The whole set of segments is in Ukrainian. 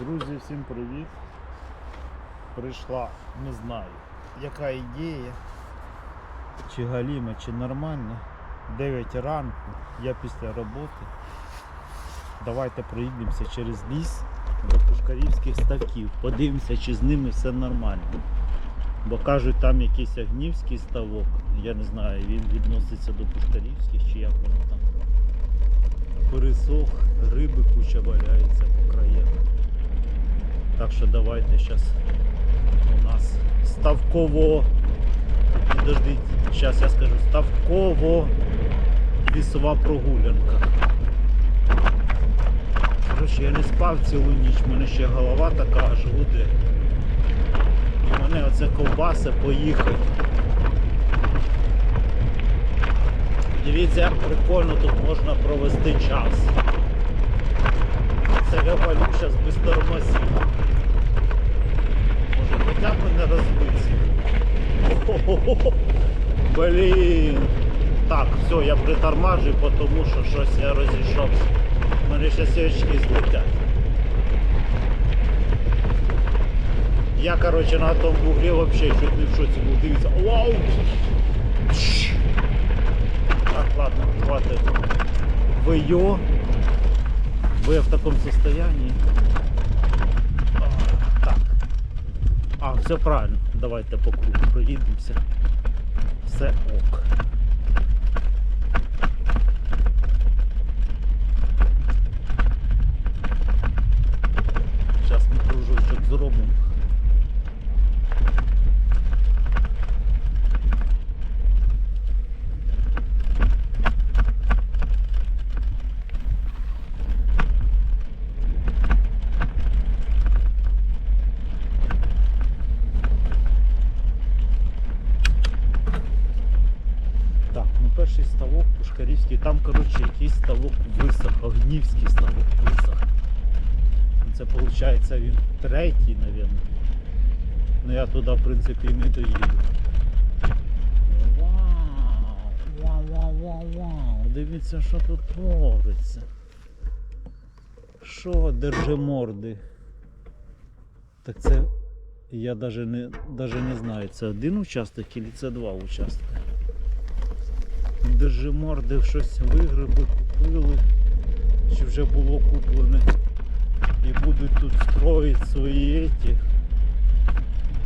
Друзі, всім привіт. Прийшла, не знаю, яка ідея, чи галіма, чи нормальна. 9 ранку, я після роботи. Давайте проїдемося через ліс до пушкарівських ставків. Подивимося, чи з ними все нормально. Бо кажуть, там якийсь огнівський ставок. Я не знаю, він відноситься до пушкарівських чи як воно там. Пересох, риби куча валяється по краях. Так що давайте зараз у нас ставково. Подождіть, зараз я скажу ставково лісова прогулянка. Коротше, я не спав цілу ніч, в мене ще голова така аж гуде. І мене оце ковбаса поїхати. Дивіться, як прикольно тут можна провести час. Це валю зараз без тормозів. Хоча б не Блін. Так, все, я притормажую, тому що щось я розійшовся. У мене ще сірочки злетять. Я, короче, на тому бугрі вообще чуть не в шоці був. Дивіться. Вау! Так, ладно, хватит. Вы Вы в таком состоянии. А, Так. А, все правильно. Давайте по кругу проїдемося. Все ок. Зараз ми кружочок зробимо. Так, ну перший ставок Пушкарівський, там, коротше, якийсь ставок висох, Огнівський ставок висох. Це виходить він третій, мабуть. Ну я туди, в принципі, і не доїду. Вау! Вау, вау, вау, вау! Дивіться, що тут твориться. Що держи морди? Так це я навіть не, даже не знаю, це один участок чи це два участки. Держи морди, щось вигриби купили, чи вже було куплене. І будуть тут строїти свої еті.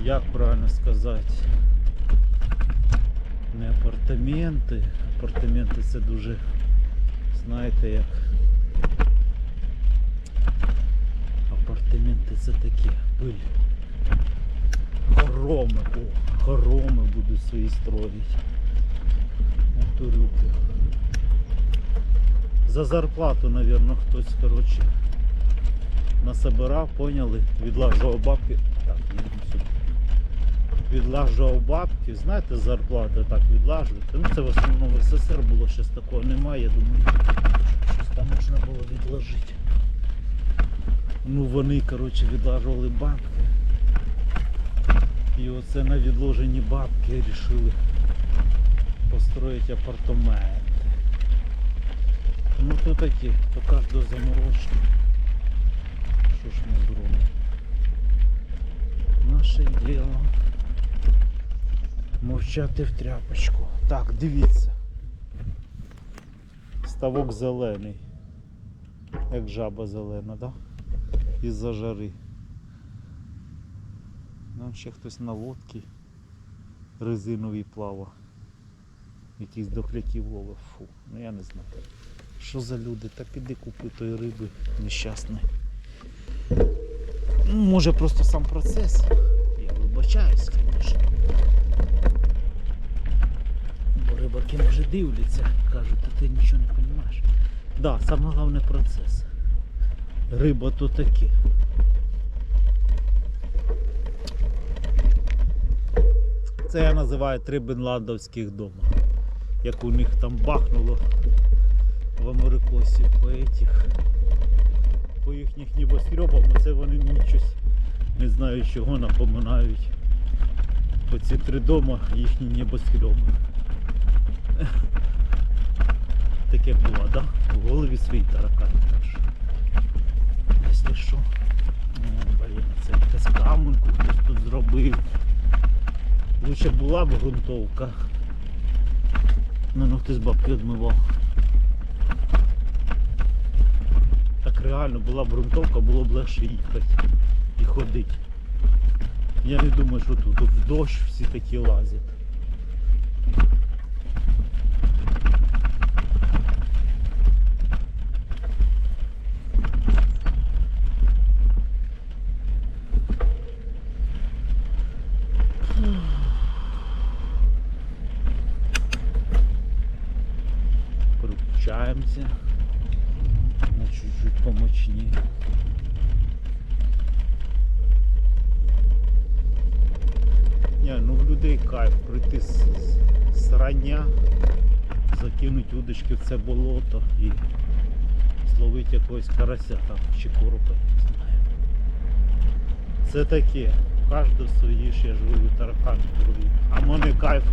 Як правильно сказати? Не апартаменти. Апартаменти це дуже, знаєте як. Апартаменти це такі пиль. Хороми, хороми будуть свої строїти. Турюки. За зарплату, наверное, хтось, короче, насобирав, поняли, відлажував бабки. Так. Відлажував бабки, знаєте, зарплати так відлажують. Ну це в основному в СССР було щось такого немає, я думаю, щось там можна було відложити. Ну вони, коротше, відлажували бабки. І оце на відложені бабки рішили построить апартаменти. Ну то такі, то кожного заморочки. Що ж ми зробимо? Наше діло. Мовчати в тряпочку. Так, дивіться. Ставок зелений. Як жаба зелена, да? Із-за жари. Нам ще хтось на лодці резиновій плава. Якийсь дохляків ловив. Фу, ну я не знаю. Що за люди? Та піди купи тої риби нещасний. Ну, може просто сам процес. Я вибачаюсь, звісно. Бо рибаки може дивляться, кажуть, та ти нічого не розумієш. Так, да, саме головне процес. Риба то таке. Це я називаю три бенландовських дома. Як у них там бахнуло в Америкосі по этих, по їхніх небоскребам, це вони мені щось не знаю чого напоминають. Оці три дома їхні небоскреби. Таке було, да? В голові свій таракан. що, Якщо що, ямоньку хтось тут зробив. Лучше була б ґрунтовка. Ну, хтось бабки відмивав. Так реально була б було б легше їхати і ходити. Я не думаю, що тут в дощ всі такі лазять. Припчаємося на чуть-чуть помочні. Ні, ну в людей кайф прийти з, з, рання, закинуть удочки в це болото і зловити якогось карася там чи коропа, не знаю. Це таке. Кожен свої ж я ж говорю, таракан. А в мене кайф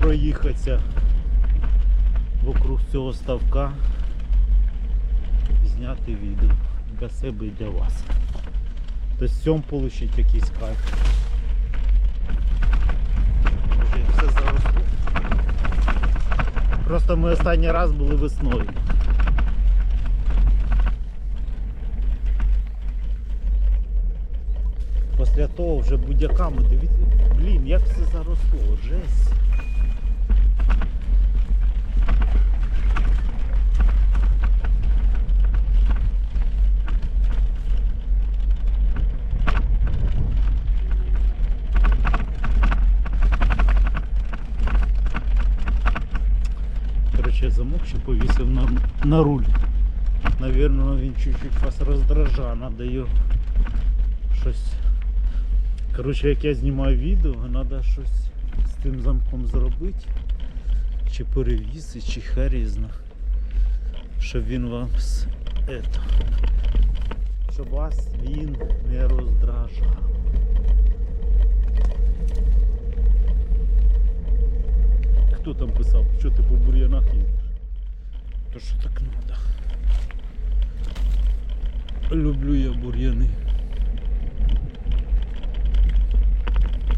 проїхатися вокруг цього ставка, зняти відео для себе і для вас. Тобто з цьому отримати якийсь кайф. Вже все заросло. Просто ми останній раз були весною. Після того вже будь-яками дивіться, блін, як все заросло, жесть. Ще повісив на, на руль. Наверное, він чуть-чуть вас роздражає, надо його щось. Короче, як я знімаю відео, треба щось з тим замком зробити. Чи перевісити, чи херізно. Щоб він вам з ето, щоб вас він не роздражав. Хто там писав, що ти по бур'янах їдеш? То що так надо. Люблю я бур'яни.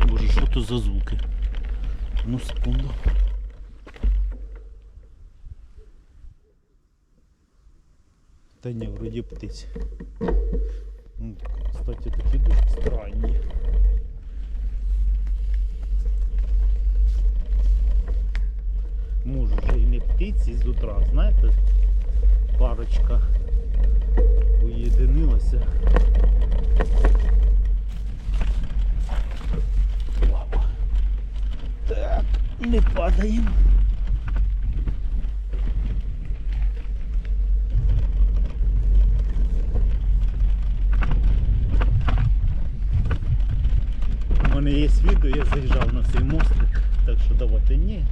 Боже, що то за звуки? Ну секунду. Та ні, вроді птиць. Ну, кстати, такі дуже странні. Може вже і не птиці з утра, знаєте, парочка уєдинилася. Так, не падаємо. У мене є відео, я заїжджав на цей мостик, так що давайте ні.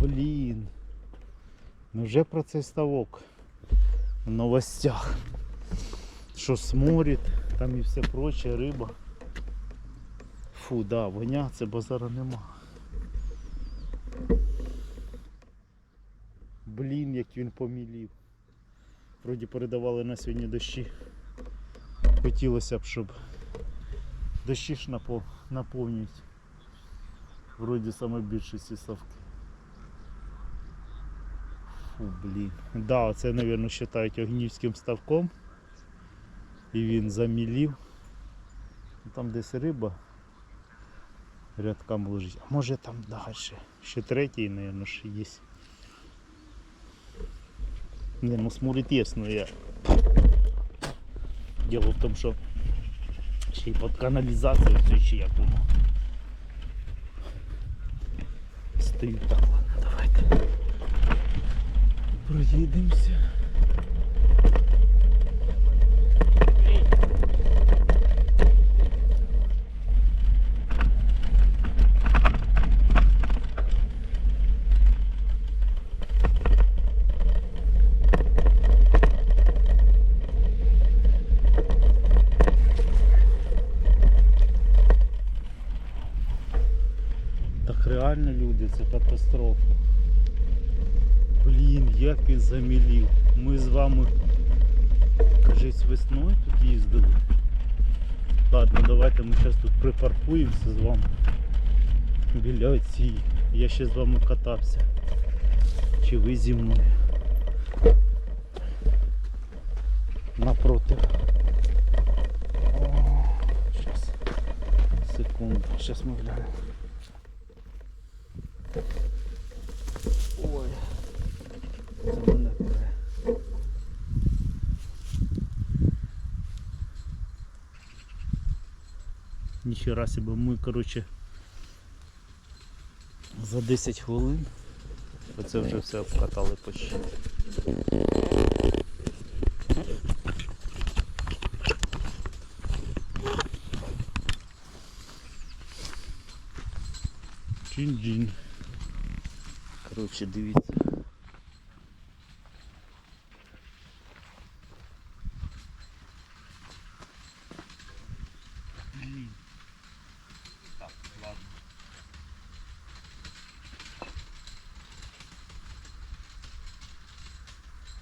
Блін. Ну вже про цей ставок в новостях. Що сморід, там і все проче, риба. Фу, да, воня, це базара нема. Блін, як він помілів. Вроді передавали на сьогодні дощі. Хотілося б, щоб дощі ж напо- наповнюють. Вроді саме більше ці ставки. Фу, блін. Да, це, мабуть, вважають огнівським ставком. І він замілів. Ну, Там десь риба рядком лежить. А може там далі. Ще третій, мабуть, ще є. Не, ну смурит есть, но я... Дело в том, что ще й під каналізацією все ще як воно. Стою так, ладно, давайте. Проїдемося. Так реально люди, це катастрофа. Блін, Як він замілів. Ми з вами, кажись, весною тут їздили. Ладно, давайте ми зараз тут припаркуємося з вами. Біля цієї. Я ще з вами катався. Чи ви зі мною? Напротив. О, Щас. Секунду. Щас ми глянемо. Ой. Це мене пре. Ніхера себе, ми, коротше, за 10 хвилин. Оце вже все обкатали почти. Чин-джин. Коротше, дивіться. Блін. Так, ладно.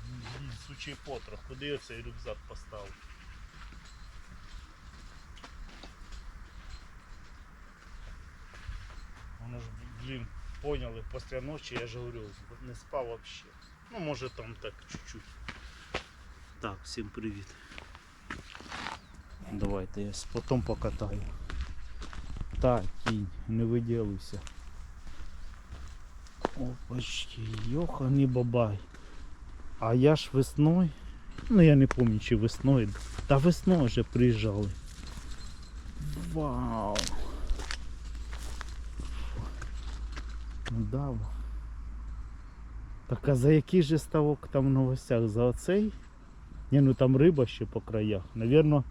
Блін, сучий потрох, куди я цей рюкзак поставив? Воно ж, блін, поняли, після ночі я ж говорю, не спав вообще. Ну, може там так чуть-чуть. Так, всім привіт. Давайте я потім покатаю. Так, кінь, не виділуйся. Опачки, йоханий бабай. А я ж весною, ну я не пам'ятаю, чи весною, та весною вже приїжджали. Вау! Ну да. Так а за який же ставок там в новостях? За оцей? Ні, ну там риба ще по краях. Навірно,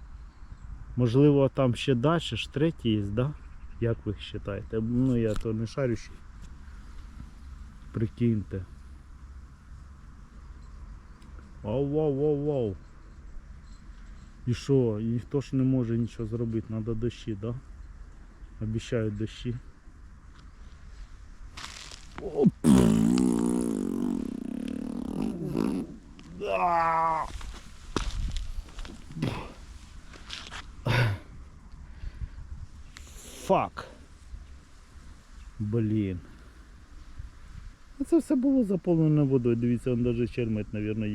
можливо там ще далі, ж третій є, да? Як ви вважаєте? Ну я то не шарющий. Прикиньте. Вау, вау, вау, вау. І що, ніхто ж не може нічого зробити, треба дощі, да? Обіцяють дощі. Фак. Блін. Це все було заповнено водою. Дивіться, он навіть чермет, мабуть, є.